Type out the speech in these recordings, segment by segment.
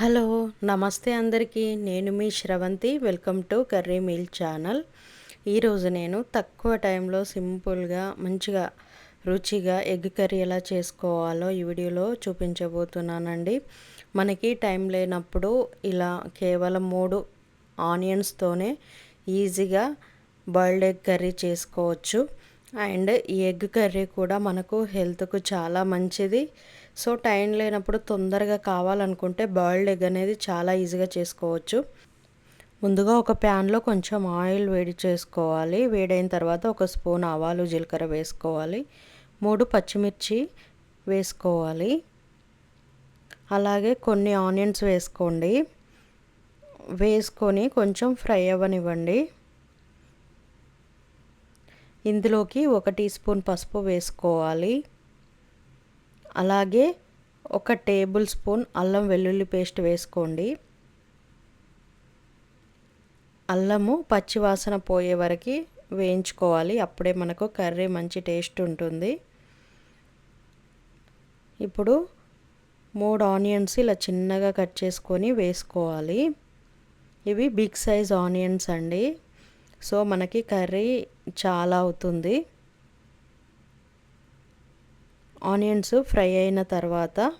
Hello నమస్తే అందరికీ. నేను మీ Sravanthi. Welcome to curry meal channel. ఈరోజు నేను తక్కువ టైంలో సింపుల్గా మంచిగా రుచిగా ఎగ్ కర్రీ ఎలా చేసుకోవాలో ఈ వీడియోలో చూపించబోతున్నానండి. మనకి టైం లేనప్పుడు ఇలా కేవలం మూడు ఆనియన్స్తోనే ఈజీగా బాయిల్డ్ ఎగ్ కర్రీ చేసుకోవచ్చు. అండ్ ఈ ఎగ్ కర్రీ కూడా మనకు హెల్త్కు చాలా మంచిది. సో టైం లేనప్పుడు తొందరగా కావాలనుకుంటే బాయిల్డ్ ఎగ్ అనేది చాలా ఈజీగా చేసుకోవచ్చు. ముందుగా ఒక ప్యాన్లో కొంచెం ఆయిల్ వేడి చేసుకోవాలి. వేడైన తర్వాత ఒక స్పూన్ ఆవాలు జీలకర్ర వేసుకోవాలి. మూడు పచ్చిమిర్చి వేసుకోవాలి. అలాగే కొన్ని ఆనియన్స్ వేసుకోండి. వేసుకొని కొంచెం ఫ్రై అవ్వనివ్వండి. ఇందులోకి ఒక టీ స్పూన్ పసుపు వేసుకోవాలి. అలాగే ఒక టేబుల్ స్పూన్ అల్లం వెల్లుల్లి పేస్ట్ వేసుకోండి. అల్లము పచ్చివాసన పోయే వరకు వేయించుకోవాలి. అప్పుడే మనకు కర్రీ మంచి టేస్ట్ ఉంటుంది. ఇప్పుడు మూడు ఆనియన్స్ ఇలా చిన్నగా కట్ చేసుకొని వేసుకోవాలి. ఇవి బిగ్ సైజ్ ఆనియన్స్ అండి. సో మనకి కర్రీ చాలా అవుతుంది. ఆనియన్స్ ఫ్రై అయిన తర్వాత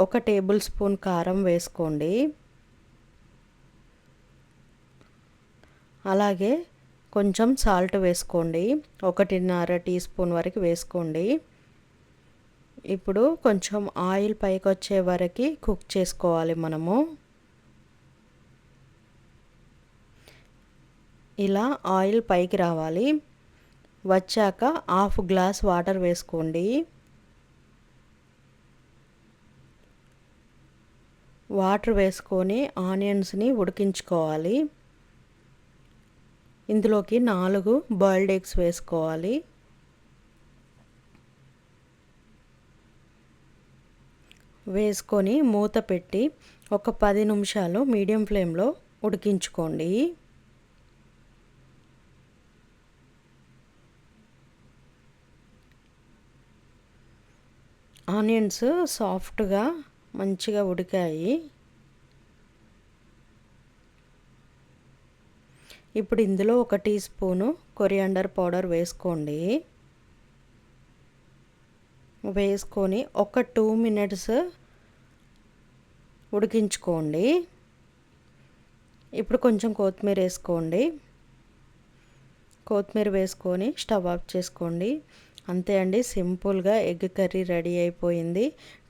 ఒక టేబుల్ స్పూన్ కారం వేసుకోండి. అలాగే కొంచెం సాల్ట్ వేసుకోండి. ఒకటిన్నర టీ స్పూన్ వరకు వేసుకోండి. ఇప్పుడు కొంచెం ఆయిల్ పైకి వచ్చే వరకు కుక్ చేసుకోవాలి మనము. ఇలా ఆయిల్ పైకి రావాలి. వచ్చాక హాఫ్ గ్లాస్ వాటర్ వేసుకోండి. వాటర్ వేసుకొని ఆనియన్స్ని ఉడికించుకోవాలి. ఇందులోకి నాలుగు బాయిల్డ్ ఎగ్స్ వేసుకోవాలి. వేసుకొని మూత పెట్టి ఒక పది నిమిషాలు మీడియం ఫ్లేమ్లో ఉడికించుకోండి. ఆనియన్స్ సాఫ్ట్గా మంచిగా ఉడికాయి. ఇప్పుడు ఇందులో ఒక టీ స్పూను కొరియాండర్ పౌడర్ వేసుకోండి. వేసుకొని ఒక టూ మినిట్స్ ఉడికించుకోండి. ఇప్పుడు కొంచెం కొత్తిమీర వేసుకోండి. కొత్తిమీర వేసుకొని స్టవ్ ఆఫ్ చేసుకోండి. అంతే అండి సింపుల్గా ఎగ్ కర్రీ రెడీ అయిపోయింది.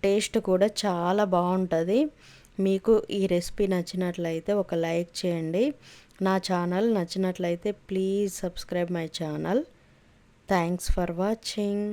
టేస్ట్ కూడా చాలా బాగుంటుంది. మీకు ఈ రెసిపీ నచ్చినట్లయితే ఒక లైక్ చేయండి. నా ఛానల్ నచ్చినట్లయితే please subscribe my channel. Thanks for watching.